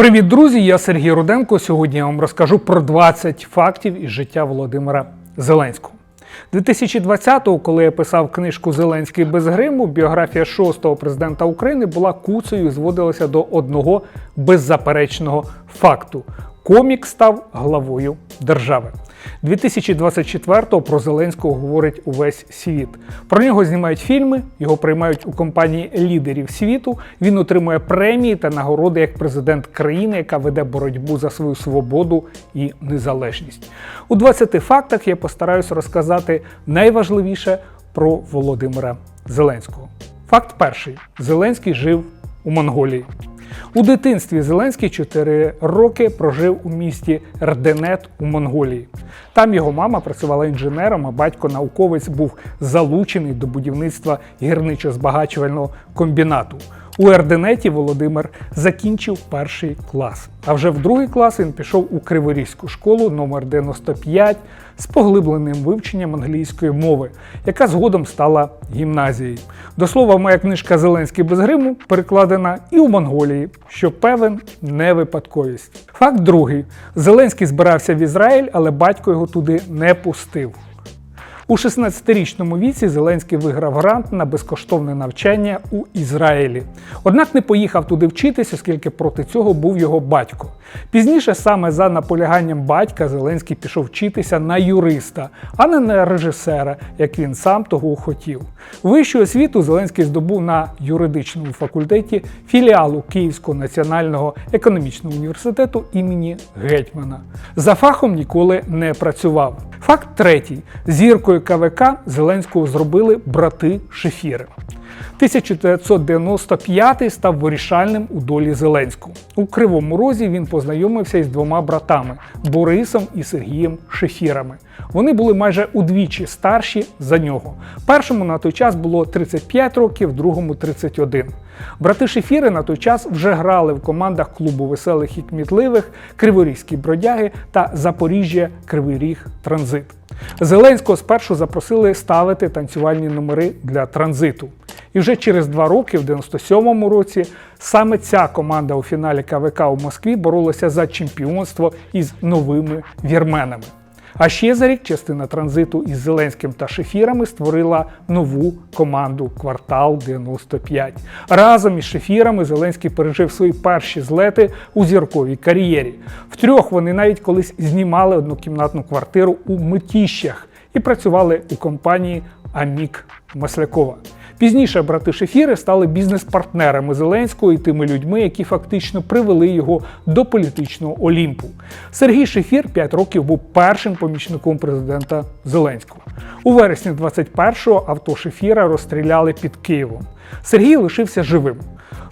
Привіт, друзі! Я Сергій Руденко. Сьогодні я вам розкажу про 20 фактів із життя Володимира Зеленського. 2020-го, коли я писав книжку Зеленський без гриму, біографія шостого президента України була куцею і зводилася до одного беззаперечного факту: комік став главою держави. 2024-го про Зеленського говорить увесь світ. Про нього знімають фільми, його приймають у компанії лідерів світу. Він отримує премії та нагороди як президент країни, яка веде боротьбу за свою свободу і незалежність. У 20 фактах я постараюся розказати найважливіше про Володимира Зеленського. Факт перший: Зеленський жив у Монголії. У дитинстві Зеленський 4 роки прожив у місті Рденет у Монголії. Там його мама працювала інженером, а батько науковець був залучений до будівництва гірничо-збагачувального комбінату. У Ерденеті Володимир закінчив перший клас. А вже в другий клас він пішов у Криворізьку школу номер 95 з поглибленим вивченням англійської мови, яка згодом стала гімназією. До слова, моя книжка Зеленський без гриму перекладена і у Монголії, що певен не випадковість. Факт другий: Зеленський збирався в Ізраїль, але батько його туди не пустив. У 16-річному віці Зеленський виграв грант на безкоштовне навчання у Ізраїлі. Однак не поїхав туди вчитись, оскільки проти цього був його батько. Пізніше, саме за наполяганням батька, Зеленський пішов вчитися на юриста, а не на режисера, як він сам того хотів. Вищу освіту Зеленський здобув на юридичному факультеті філіалу Київського національного економічного університету імені Гетьмана. За фахом ніколи не працював. Факт третій: зіркою КВК Зеленського зробили брати Шефіри. 1995 став вирішальним у долі Зеленського. У Кривому Розі він познайомився із двома братами Борисом і Сергієм Шефірами. Вони були майже удвічі старші за нього. Першому на той час було 35 років, другому 31. Брати Шефіри на той час вже грали в командах клубу веселих і кмітливих, Криворізькі бродяги та Запоріжжя Кривий Ріг Транзит. Зеленського спершу запросили ставити танцювальні номери для транзиту. І вже через два роки, в 97-му році, саме ця команда у фіналі КВК у Москві боролася за чемпіонство із новими вірменами. А ще за рік частина транзиту із Зеленським та Шефірами створила нову команду Квартал 95. Разом із Шефірами Зеленський пережив свої перші злети у зірковій кар'єрі. Втрьох вони навіть колись знімали однокімнатну квартиру у Митіщах і працювали у компанії Амік Маслякова. Пізніше брати Шефіри стали бізнес-партнерами Зеленського і тими людьми, які фактично привели його до політичного Олімпу. Сергій Шефір 5 років був першим помічником президента Зеленського. У вересні 21-го авто Шефіра розстріляли під Києвом. Сергій лишився живим.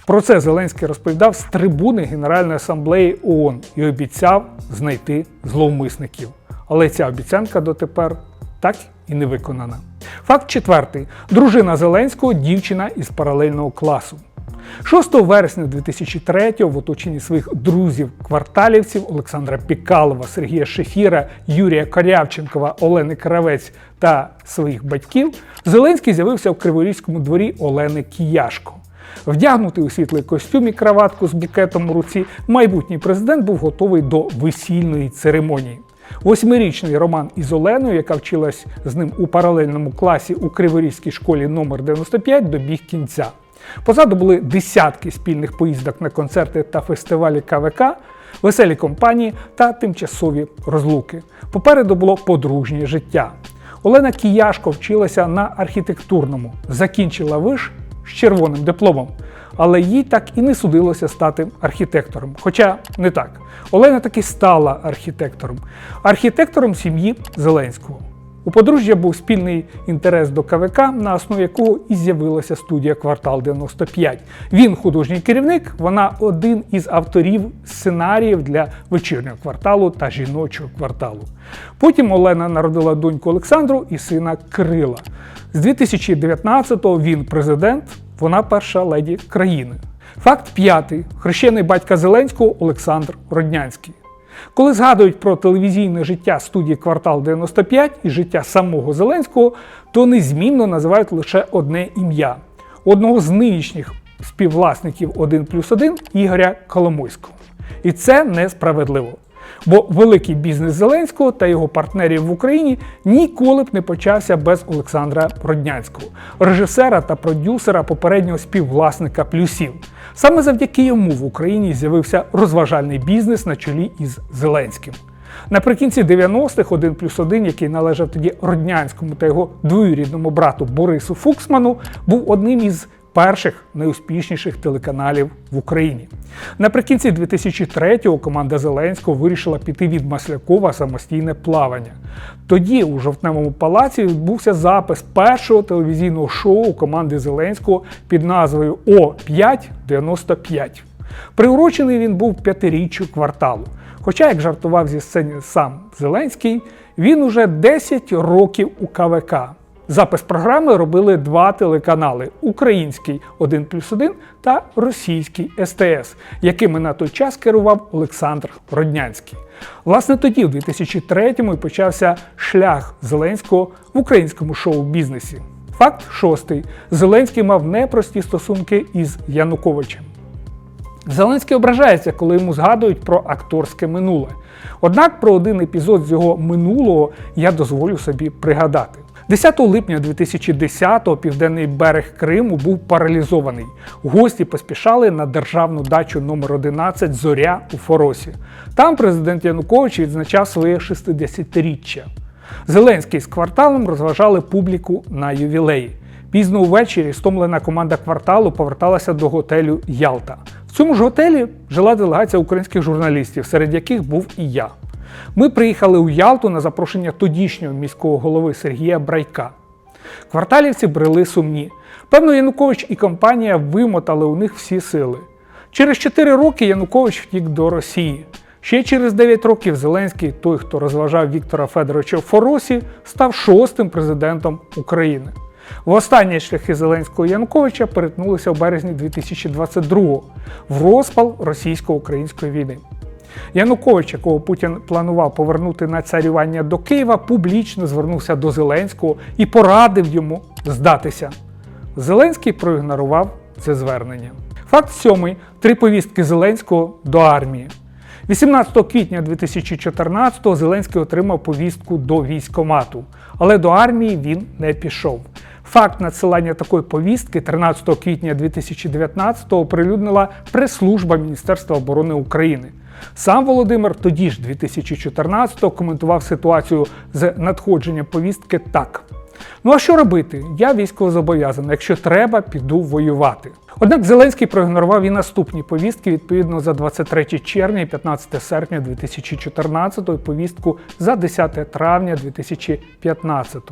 Про це Зеленський розповідав з трибуни Генеральної асамблеї ООН і обіцяв знайти зловмисників. Але ця обіцянка дотепер так і не виконана. Факт четвертий: дружина Зеленського дівчина із паралельного класу. 6 вересня 2003-го в оточенні своїх друзів-кварталівців Олександра Пікалова, Сергія Шефіра, Юрія Корявченкова, Олени Кравець та своїх батьків Зеленський з'явився в Криворізькому дворі Олени Кіяшко. Вдягнутий у світлий костюм і краватку з букетом у руці, майбутній президент був готовий до весільної церемонії. Восьмирічний роман із Оленою, яка вчилась з ним у паралельному класі у Криворізькій школі номер 95 добіг кінця. Позаду були десятки спільних поїздок на концерти та фестивалі КВК, веселі компанії та тимчасові розлуки. Попереду було подружнє життя. Олена Кіяшко вчилася на архітектурному, закінчила виш з червоним дипломом. Але їй так і не судилося стати архітектором. Хоча не так. Олена таки стала архітектором, архітектором сім'ї Зеленського. У подружжя був спільний інтерес до КВК, на основі якого і з'явилася студія Квартал 95. Він художній керівник, вона один із авторів сценаріїв для вечірнього кварталу та жіночого кварталу. Потім Олена народила доньку Олександру і сина Крила. З 2019-го він президент, вона перша леді країни. Факт п'ятий: хрещений батька Зеленського Олександр Роднянський. Коли згадують про телевізійне життя студії Квартал 95 і життя самого Зеленського, то незмінно називають лише одне ім'я одного з нинішніх співвласників 1 плюс 1 Ігоря Коломойського. І це несправедливо. Бо великий бізнес Зеленського та його партнерів в Україні ніколи б не почався без Олександра Роднянського, режисера та продюсера попереднього співвласника плюсів. Саме завдяки йому в Україні з'явився розважальний бізнес на чолі із Зеленським. Наприкінці 90-х один плюс один, який належав тоді Роднянському та його двоюрідному брату Борису Фуксману, був одним із перших найуспішніших телеканалів в Україні. Наприкінці 2003-го команда Зеленського вирішила піти від Маслякова самостійне плавання. Тоді у жовтневому палаці відбувся запис першого телевізійного шоу команди Зеленського під назвою О595. Приурочений він був п'ятиріччю кварталу. Хоча, як жартував зі сцени сам Зеленський, він уже 10 років у КВК. Запис програми робили два телеканали: український 1 плюс 1 та російський СТС, якими на той час керував Олександр Роднянський. Власне, тоді, в 2003-му, і почався шлях Зеленського в українському шоу-бізнесі. Факт шостий: Зеленський мав непрості стосунки із Януковичем. Зеленський ображається, коли йому згадують про акторське минуле. Однак про один епізод з його минулого я дозволю собі пригадати. 10 липня 2010-го південний берег Криму був паралізований. Гості поспішали на державну дачу номер 11 Зоря у Форосі. Там президент Янукович відзначав своє 60-річчя. Зеленський з кварталом розважали публіку на ювілеї. Пізно увечері стомлена команда кварталу поверталася до готелю Ялта. В цьому ж готелі жила делегація українських журналістів, серед яких був і я. Ми приїхали у Ялту на запрошення тодішнього міського голови Сергія Брайка. Кварталівці брели сумні. Певно, Янукович і компанія вимотали у них всі сили. Через 4 роки Янукович втік до Росії. Ще через 9 років Зеленський, той, хто розважав Віктора Федоровича в Форосі, став шостим президентом України. Востаннє шляхи Зеленського і Януковича перетнулися в березні 2022-го в розпал російсько-української війни. Янукович, якого Путін планував повернути на царювання до Києва, публічно звернувся до Зеленського і порадив йому здатися. Зеленський проігнорував це звернення. Факт сьомий: три повістки Зеленського до армії. 18 квітня 2014-го Зеленський отримав повістку до військомату, але до армії він не пішов. Факт надсилання такої повістки 13 квітня 2019-го оприлюднила прес-служба Міністерства оборони України. Сам Володимир тоді ж 2014-го коментував ситуацію з надходженням повістки так. Ну а що робити? Я військовозобов'язаний. Якщо треба, піду воювати. Однак Зеленський проігнорував і наступні повістки відповідно за 23 червня і 15 серпня 2014 і повістку за 10 травня 2015.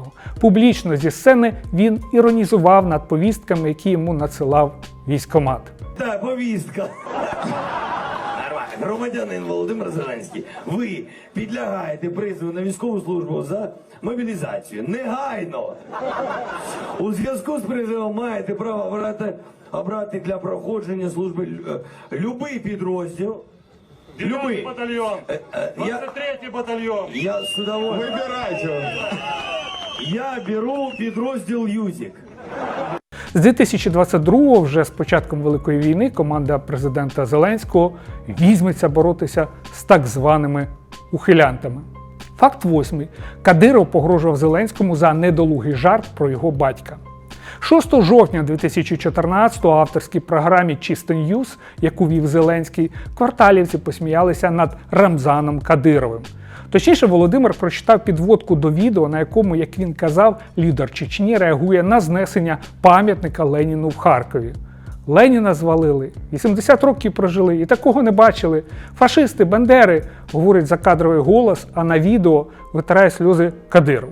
Публічно зі сцени він іронізував над повістками, які йому надсилав військомат. Так, повістка. Громадянин Володимир Зеленський, ви підлягаєте призову на військову службу за мобілізацію. Негайно. У зв'язку з призовом маєте право обрати, обрати для проходження служби е, любий підрозділ. Любий. батальйон. Е, е, Я, 23-й батальйон. я з удовольствием. Вибирайте. Я беру підрозділ Юзік. З 2022-го, вже з початком Великої війни, команда президента Зеленського візьметься боротися з так званими ухилянтами. Факт восьмий. Кадиров погрожував Зеленському за недолугий жарт про його батька. 6 жовтня 2014-го авторській програмі Чисто Ньюс, яку вів Зеленський, кварталівці посміялися над Рамзаном Кадировим. Точніше, Володимир прочитав підводку до відео, на якому, як він казав, лідер Чечні реагує на знесення пам'ятника Леніну в Харкові. Леніна звалили, 80 років прожили і такого не бачили. Фашисти, бандери, говорить закадровий голос, а на відео витирає сльози Кадиров.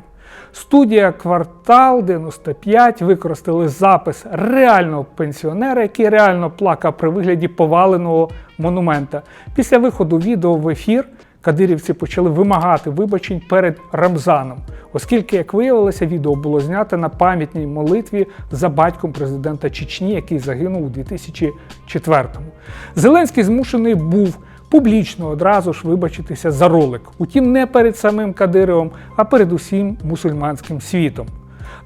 Студія Квартал 95 використали запис реального пенсіонера, який реально плакав при вигляді поваленого монумента. Після виходу відео в ефір кадирівці почали вимагати вибачень перед Рамзаном, оскільки, як виявилося, відео було знято на пам'ятній молитві за батьком президента Чечні, який загинув у 2004-му. Зеленський змушений був публічно одразу ж вибачитися за ролик. Утім, не перед самим Кадировим, а перед усім мусульманським світом.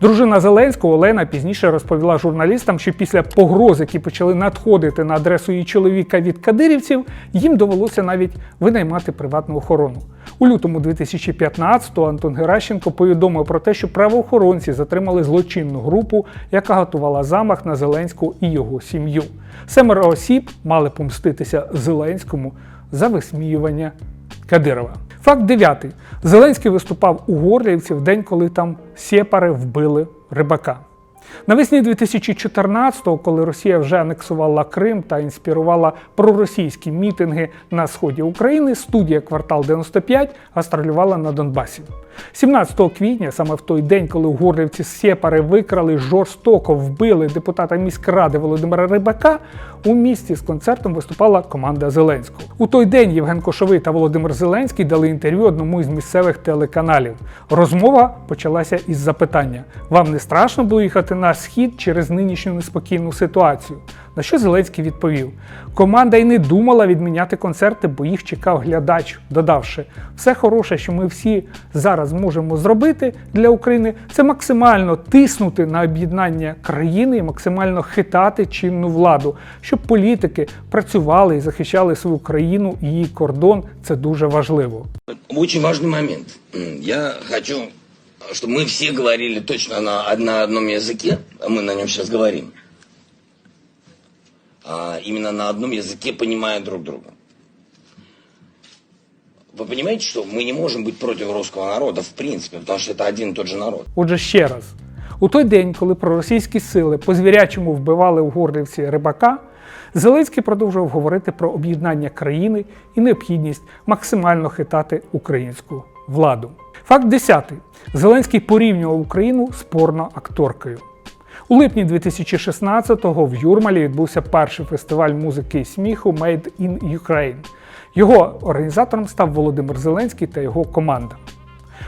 Дружина Зеленського Олена пізніше розповіла журналістам, що після погроз, які почали надходити на адресу її чоловіка від кадирівців, їм довелося навіть винаймати приватну охорону. У лютому 2015-го Антон Геращенко повідомив про те, що правоохоронці затримали злочинну групу, яка готувала замах на Зеленського і його сім'ю. Семеро осіб мали помститися Зеленському за висміювання Кадирова. Факт дев'ятий. Зеленський виступав у Горлівці в день, коли там сєпари вбили рибака. Навесні 2014-го, коли Росія вже анексувала Крим та інспірувала проросійські мітинги на сході України, студія Квартал 95 гастролювала на Донбасі. 17 квітня, саме в той день, коли у Горлівці сєпари викрали, жорстоко вбили депутата міськради Володимира Рибака, у місті з концертом виступала команда Зеленського. У той день Євген Кошовий та Володимир Зеленський дали інтерв'ю одному із місцевих телеканалів. Розмова почалася із запитання: вам не страшно було їхати на схід через нинішню неспокійну ситуацію? На що Зеленський відповів: команда й не думала відміняти концерти, бо їх чекав глядач, додавши, все хороше, що ми всі зараз можемо зробити для України, це максимально тиснути на об'єднання країни і максимально хитати чинну владу, щоб політики працювали і захищали свою країну і її кордон. Це дуже важливо. Очень важный момент. М, Я хочу, чтобы мы все говорили точно на, на одном языке, а мы на нем сейчас говорим. А именно на одном языке, понимая друг друга. Вы понимаете, что мы не можем быть против русского народа, в принципе, потому что это один и тот же народ. Отже, ще раз, у той день, коли проросійські сили по звірячому вбивали у Горлівці рибака, Зеленський продовжував говорити про об'єднання країни і необхідність максимально хитати українську владу. Факт 10. Зеленський порівнював Україну з порноакторкою. У липні 2016-го в Юрмалі відбувся перший фестиваль музики і сміху Made in Ukraine. Його організатором став Володимир Зеленський та його команда.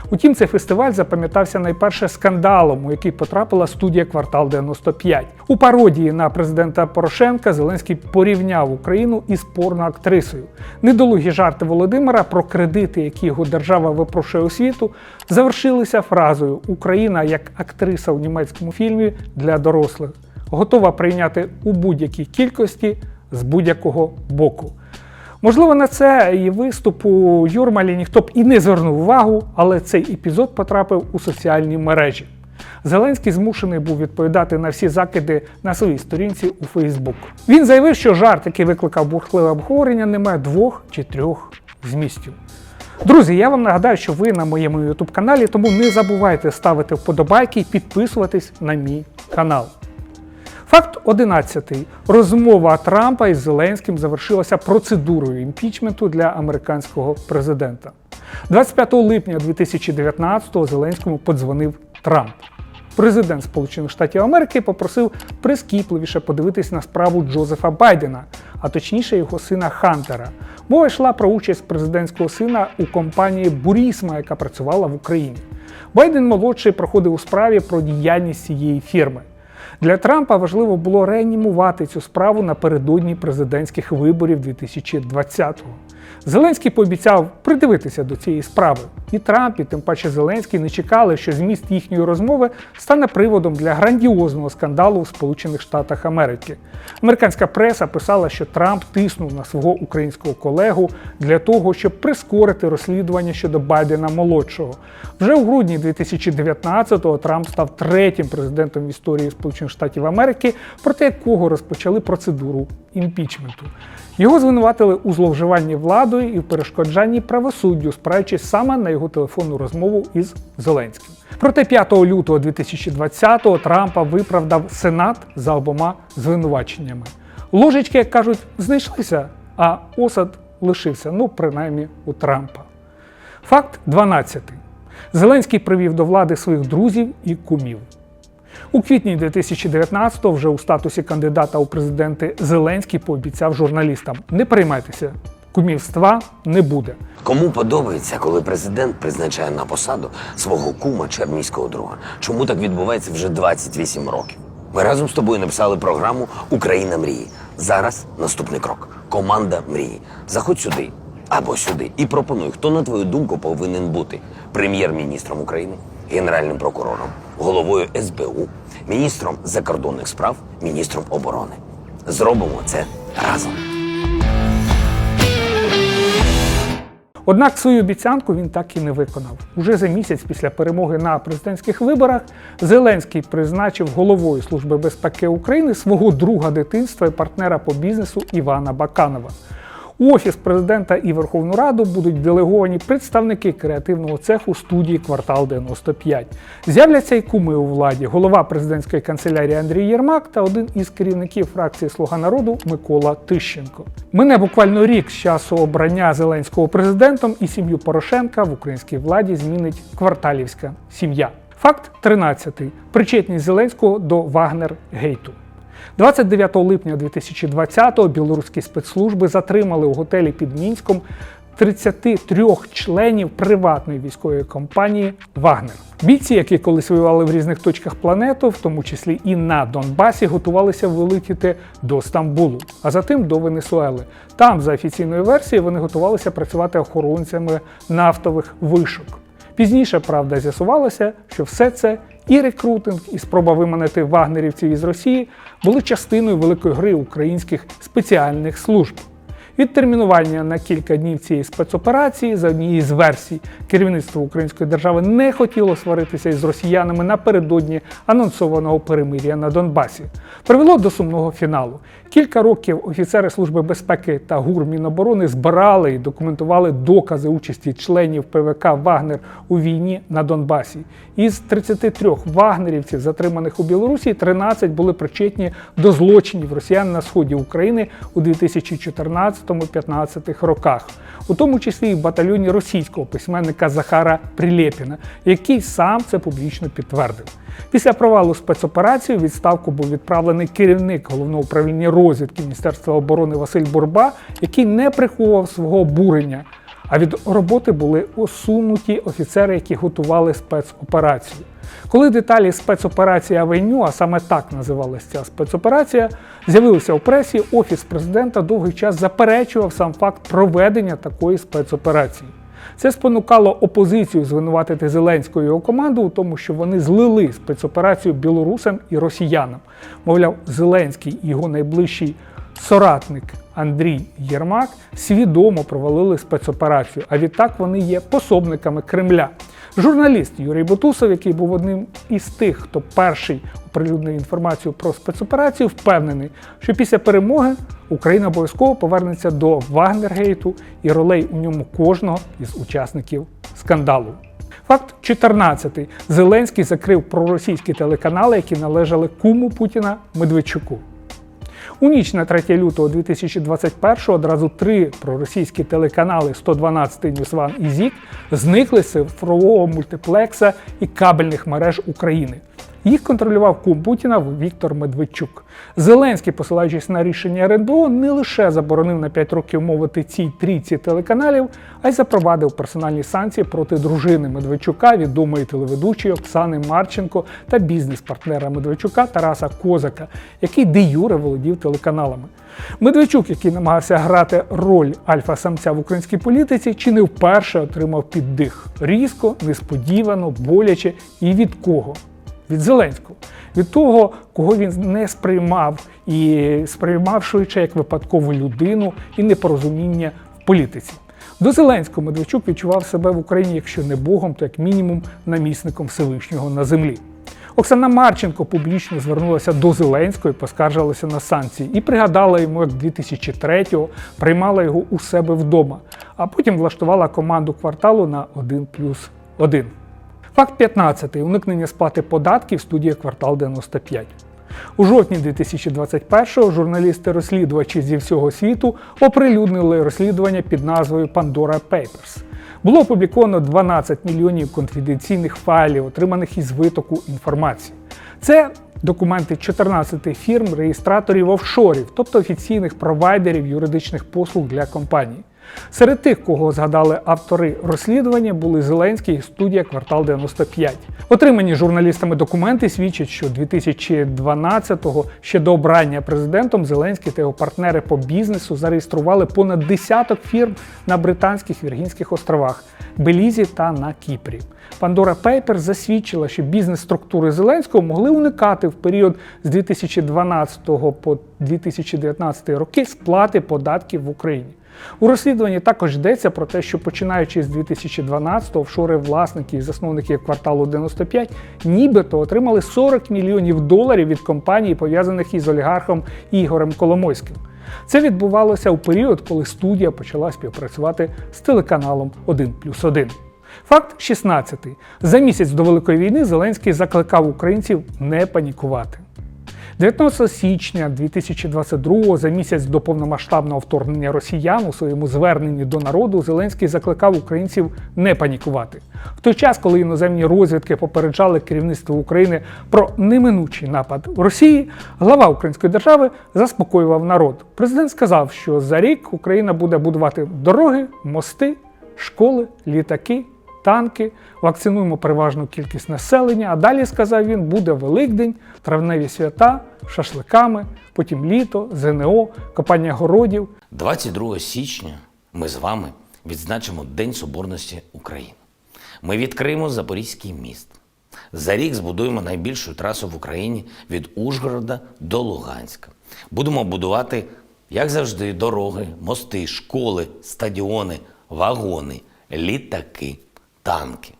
Утім, цей фестиваль запам'ятався найперше скандалом, у який потрапила студія Квартал 95. У пародії на президента Порошенка Зеленський порівняв Україну із порноактрисою. Недолугі жарти Володимира про кредити, які його держава випрошує у світу, завершилися фразою Україна як актриса у німецькому фільмі для дорослих, готова прийняти у будь-якій кількості з будь-якого боку. Можливо, на це і виступ у Юрмалі ніхто б і не звернув увагу, але цей епізод потрапив у соціальні мережі. Зеленський змушений був відповідати на всі закиди на своїй сторінці у Фейсбук. Він заявив, що жарт, який викликав бурхливе обговорення, не має двох чи трьох змістів. Друзі, я вам нагадаю, що ви на моєму YouTube каналі, тому не забувайте ставити вподобайки і підписуватись на мій канал. Факт 11. Розмова Трампа із Зеленським завершилася процедурою імпічменту для американського президента. 25 липня 2019-го Зеленському подзвонив Трамп. Президент Сполучених Штатів Америки попросив прискіпливіше подивитись на справу Джозефа Байдена, а точніше його сина Хантера. Мова йшла про участь президентського сина у компанії Бурісма, яка працювала в Україні. Байден молодший проходив у справі про діяльність цієї фірми. Для Трампа важливо було реанімувати цю справу напередодні президентських виборів 2020-го. Зеленський пообіцяв придивитися до цієї справи. І Трамп, і тим паче Зеленський не чекали, що зміст їхньої розмови стане приводом для грандіозного скандалу у Сполучених Штатах Америки. Американська преса писала, що Трамп тиснув на свого українського колегу для того, щоб прискорити розслідування щодо Байдена молодшого. Вже у грудні 2019-го Трамп став третім президентом в історії Сполучених Штатів Америки, проти якого розпочали процедуру імпічменту. Його звинуватили у зловживанні владою і в перешкоджанні правосуддю, спираючись саме на його телефонну розмову із Зеленським. Проте 5 лютого 2020-го Трампа виправдав Сенат за обома звинуваченнями. Ложечки, як кажуть, знайшлися, а осад лишився, ну принаймні у Трампа. Факт 12. Зеленський привів до влади своїх друзів і кумів. У квітні 2019-го вже у статусі кандидата у президенти Зеленський пообіцяв журналістам: не переймайтеся, кумівства не буде. Кому подобається, коли президент призначає на посаду свого кума чи друга? Чому так відбувається вже 28 років? Ми разом з тобою написали програму Україна мрії. Зараз наступний крок. Команда мрії. Заходь сюди або сюди і пропонуй, хто на твою думку повинен бути прем'єр-міністром України, генеральним прокурором, головою СБУ, міністром закордонних справ, міністром оборони. Зробимо це разом. Однак свою обіцянку він так і не виконав. Уже за місяць після перемоги на президентських виборах Зеленський призначив головою Служби безпеки України свого друга дитинства і партнера по бізнесу Івана Баканова. У офіс президента і Верховну Раду будуть делеговані представники креативного цеху студії Квартал 95. З'являться й куми у владі, голова президентської канцелярії Андрій Єрмак та один із керівників фракції Слуга народу Микола Тищенко. Мине буквально рік з часу обрання Зеленського президентом і сім'ю Порошенка в українській владі змінить кварталівська сім'я. Факт 13. Причетність Зеленського до Вагнер Гейту. 29 липня 2020-го білоруські спецслужби затримали у готелі під Мінськом 33 членів приватної військової компанії Вагнер. Бійці, які колись воювали в різних точках планети, в тому числі і на Донбасі, готувалися вилетіти до Стамбулу, а затим до Венесуели. Там, за офіційною версією, вони готувалися працювати охоронцями нафтових вишок. Пізніше, правда, з'ясувалося, що все це і рекрутинг, і спроба виманити вагнерівців із Росії були частиною великої гри українських спеціальних служб. Відтермінування на кілька днів цієї спецоперації за однією з версій керівництво української держави не хотіло сваритися із росіянами напередодні анонсованого перемир'я на Донбасі. Привело до сумного фіналу. Кілька років офіцери Служби безпеки та ГУР Міноборони збирали і документували докази участі членів ПВК Вагнер у війні на Донбасі. Із 33 вагнерівців, затриманих у Білорусі, 13 були причетні до злочинів росіян на сході України у 2014-15 роках, у тому числі і в батальйоні російського письменника Захара Прилєпіна, який сам це публічно підтвердив. Після провалу спецоперації у відставку був відправлений керівник головного управління розвідки Міністерства оборони Василь Бурба, який не приховував свого обурення. А від роботи були усунуті офіцери, які готували спецоперацію. Коли деталі спецоперації Авеню, а саме так називалася ця спецоперація, з'явилися у пресі, офіс президента довгий час заперечував сам факт проведення такої спецоперації. Це спонукало опозицію звинуватити Зеленського його команду у тому, що вони злили спецоперацію білорусам і росіянам. Мовляв, Зеленський і його найближчий соратник Андрій Єрмак свідомо провалили спецоперацію, а відтак вони є пособниками Кремля. Журналіст Юрій Бутусов, який був одним із тих, хто перший оприлюднив інформацію про спецоперацію, впевнений, що після перемоги Україна обов'язково повернеться до Вагнергейту і ролей у ньому кожного із учасників скандалу. Факт 14. Зеленський закрив проросійські телеканали, які належали куму Путіна Медведчуку. У ніч на 3 лютого 2021 одразу три проросійські телеканали 112 News One і ЗІК зникли з цифрового мультиплекса і кабельних мереж України. Їх контролював кум Путіна Віктор Медведчук. Зеленський, посилаючись на рішення РНБО, не лише заборонив на 5 років мовити цій трійці телеканалів, а й запровадив персональні санкції проти дружини Медведчука, відомої телеведучої Оксани Марченко та бізнес-партнера Медведчука Тараса Козака, який де юре володів телеканалами. Медведчук, який намагався грати роль альфа-самця в українській політиці, чи не вперше отримав піддих різко, несподівано, боляче і від кого? Від Зеленського, від того, кого він не сприймав і сприймав швидше як випадкову людину і непорозуміння в політиці. До Зеленського Медведчук відчував себе в Україні, якщо не Богом, то як мінімум намісником Всевишнього на землі. Оксана Марченко публічно звернулася до Зеленського і поскаржилася на санкції і пригадала йому, як 2003-го приймала його у себе вдома, а потім влаштувала команду кварталу на 1 плюс 1. Факт 15. Уникнення сплати податків студія Квартал 95. У жовтні 2021-го журналісти-розслідувачі зі всього світу оприлюднили розслідування під назвою Pandora Papers. Було опубліковано 12 мільйонів конфіденційних файлів, отриманих із витоку інформації. Це документи 14 фірм, реєстраторів офшорів, тобто офіційних провайдерів юридичних послуг для компаній. Серед тих, кого згадали автори розслідування, були Зеленський і студія Квартал 95. Отримані журналістами документи свідчать, що 2012-го ще до обрання президентом Зеленський та його партнери по бізнесу зареєстрували понад десяток фірм на Британських Віргінських островах, Белізі та на Кіпрі. Pandora Papers засвідчила, що бізнес-структури Зеленського могли уникати в період з 2012 по 2019 роки сплати податків в Україні. У розслідуванні також йдеться про те, що починаючи з 2012-го офшори власники і засновники кварталу 95 нібито отримали 40 мільйонів доларів від компаній, пов'язаних із олігархом Ігорем Коломойським. Це відбувалося у період, коли студія почала співпрацювати з телеканалом 1+,1. Факт 16. За місяць до Великої війни Зеленський закликав українців не панікувати. 19 січня 2022 за місяць до повномасштабного вторгнення росіян у своєму зверненні до народу Зеленський закликав українців не панікувати. В той час, коли іноземні розвідки попереджали керівництво України про неминучий напад Росії, глава української держави заспокоював народ. Президент сказав, що за рік Україна буде будувати дороги, мости, школи, літаки. Танки, вакцинуємо переважну кількість населення. А далі сказав він, буде Великдень, травневі свята, шашликами, потім літо, ЗНО, копання городів. 22 січня ми з вами відзначимо День Соборності України. Ми відкриємо Запорізький міст. За рік збудуємо найбільшу трасу в Україні від Ужгорода до Луганська. Будемо будувати, як завжди, дороги, мости, школи, стадіони, вагони, літаки, танки.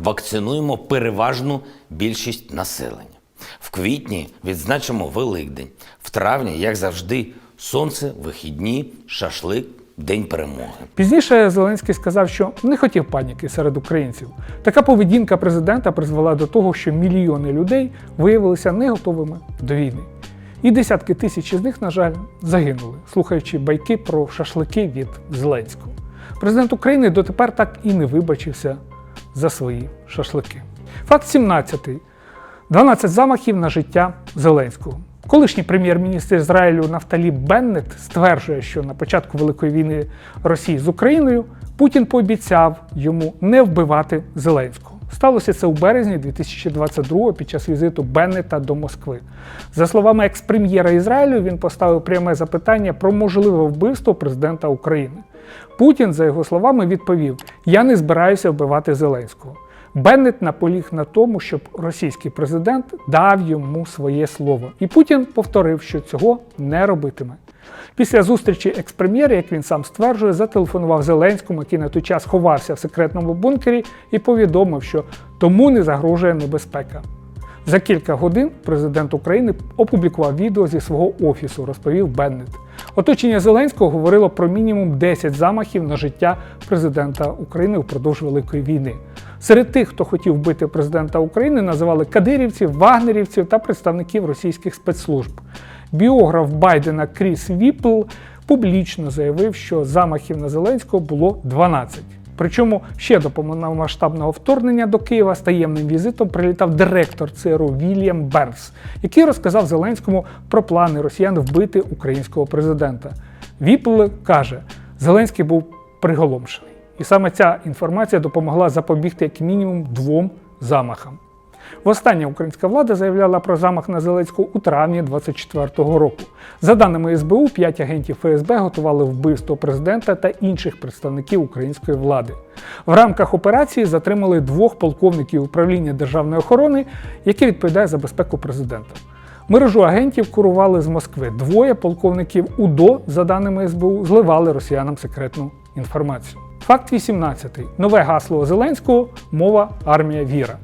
Вакцинуємо переважну більшість населення. В квітні відзначимо Великдень. В травні, як завжди, сонце, вихідні, шашлик, День перемоги. Пізніше Зеленський сказав, що не хотів паніки серед українців. Така поведінка президента призвела до того, що мільйони людей виявилися не готовими до війни. І десятки тисяч із них, на жаль, загинули, слухаючи байки про шашлики від Зеленського. Президент України дотепер так і не вибачився за свої шашлики. Факт 17. 12 замахів на життя Зеленського. Колишній прем'єр-міністр Ізраїлю Нафталі Беннет стверджує, що на початку Великої війни Росії з Україною Путін пообіцяв йому не вбивати Зеленського. Сталося це у березні 2022-го під час візиту Беннета до Москви. За словами екс-прем'єра Ізраїлю, він поставив пряме запитання про можливе вбивство президента України. Путін, за його словами, відповів: Я не збираюся вбивати Зеленського. Беннет наполіг на тому, щоб російський президент дав йому своє слово. І Путін повторив, що цього не робитиме. Після зустрічі екс-прем'єр, як він сам стверджує, зателефонував Зеленському, який на той час ховався в секретному бункері, і повідомив, що тому не загрожує небезпека. За кілька годин президент України опублікував відео зі свого офісу, розповів Беннет. Оточення Зеленського говорило про мінімум 10 замахів на життя президента України впродовж Великої війни. Серед тих, хто хотів вбити президента України, називали кадирівців, вагнерівців та представників російських спецслужб. Біограф Байдена Кріс Віпл публічно заявив, що замахів на Зеленського було 12. Причому ще до повномасштабного вторгнення до Києва з таємним візитом прилітав директор ЦРУ Вільям Бернс, який розказав Зеленському про плани росіян вбити українського президента. Віпл каже, Зеленський був приголомшений. І саме ця інформація допомогла запобігти як мінімум двом замахам. Востаннє українська влада заявляла про замах на Зеленського у травні 24-го року. За даними СБУ, п'ять агентів ФСБ готували вбивство президента та інших представників української влади. В рамках операції затримали двох полковників управління державної охорони, які відповідають за безпеку президента. Мережу агентів курували з Москви. Двоє полковників УДО, за даними СБУ, зливали росіянам секретну інформацію. Факт 18. Нове гасло Зеленського мова, армія, віра.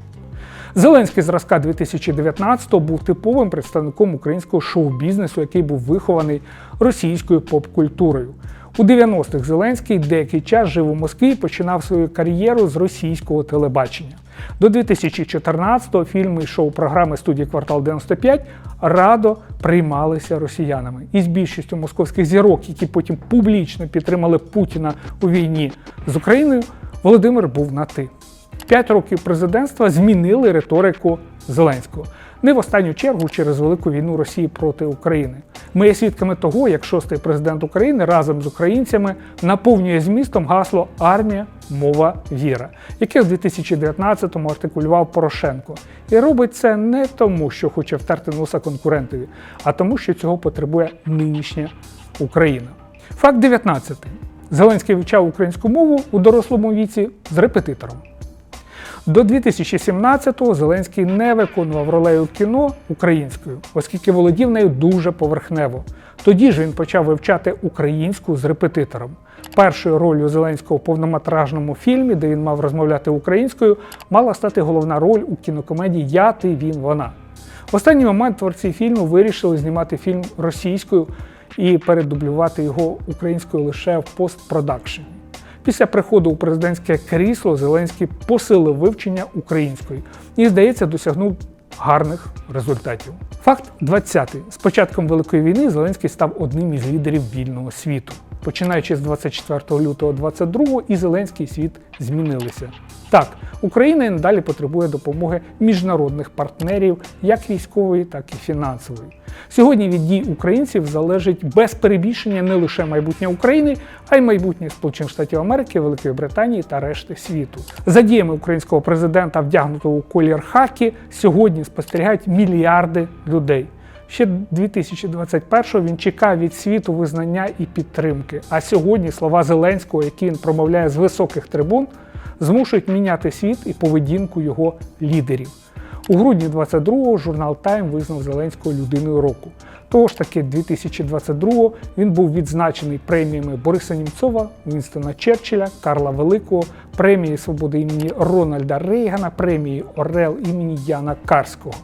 Зеленський зразка 2019-го був типовим представником українського шоу-бізнесу, який був вихований російською поп-культурою. У 90-х Зеленський деякий час жив у Москві і починав свою кар'єру з російського телебачення. До 2014-го фільми і шоу-програми студії Квартал 95 радо приймалися росіянами. І з більшістю московських зірок, які потім публічно підтримали Путіна у війні з Україною, Володимир був на ти. П'ять років президентства змінили риторику Зеленського. Не в останню чергу через велику війну Росії проти України. Ми є свідками того, як шостий президент України разом з українцями наповнює змістом гасло Армія, мова, віра, яке в 2019-му артикулював Порошенко. І робить це не тому, що хоче втерти носа конкурентові, а тому, що цього потребує нинішня Україна. Факт 19. Зеленський вивчав українську мову у дорослому віці з репетитором. До 2017-го Зеленський не виконував ролей у кіно українською, оскільки володів нею дуже поверхнево. Тоді ж він почав вивчати українську з репетитором. Першою ролью Зеленського в повнометражному фільмі, де він мав розмовляти українською, мала стати головна роль у кінокомедії Я, ти, він, вона. В останній момент творці фільму вирішили знімати фільм російською і передублювати його українською лише в постпродакшені. Після приходу у президентське крісло Зеленський посилив вивчення української і, здається, досягнув гарних результатів. Факт 20. З початком Великої війни Зеленський став одним із лідерів вільного світу. Починаючи з 24 лютого 22 і Зеленський світ змінилися. Так, Україна і надалі потребує допомоги міжнародних партнерів, як військової, так і фінансової. Сьогодні від дій українців залежить без перебільшення не лише майбутнє України, а й майбутнє Сполучених Штатів Америки, Великої Британії та решти світу. За діями українського президента, вдягнутого у колір хакі, сьогодні спостерігають мільярди людей. Ще 2021-го він чекав від світу визнання і підтримки. А сьогодні слова Зеленського, які він промовляє з високих трибун, змушують міняти світ і поведінку його лідерів. У грудні 22-го журнал Time визнав Зеленського людиною року. Того ж таки, 2022-го він був відзначений преміями Бориса Німцова, Вінстона Черчилля, Карла Великого, премії свободи імені Рональда Рейгана, премії Орел імені Яна Карського.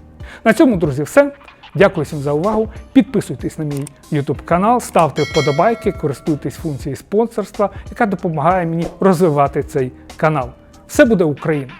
На цьому, друзі, все. Дякую всім за увагу. Підписуйтесь на мій YouTube канал, ставте вподобайки, користуйтесь функцією спонсорства, яка допомагає мені розвивати цей канал. Все буде Україна!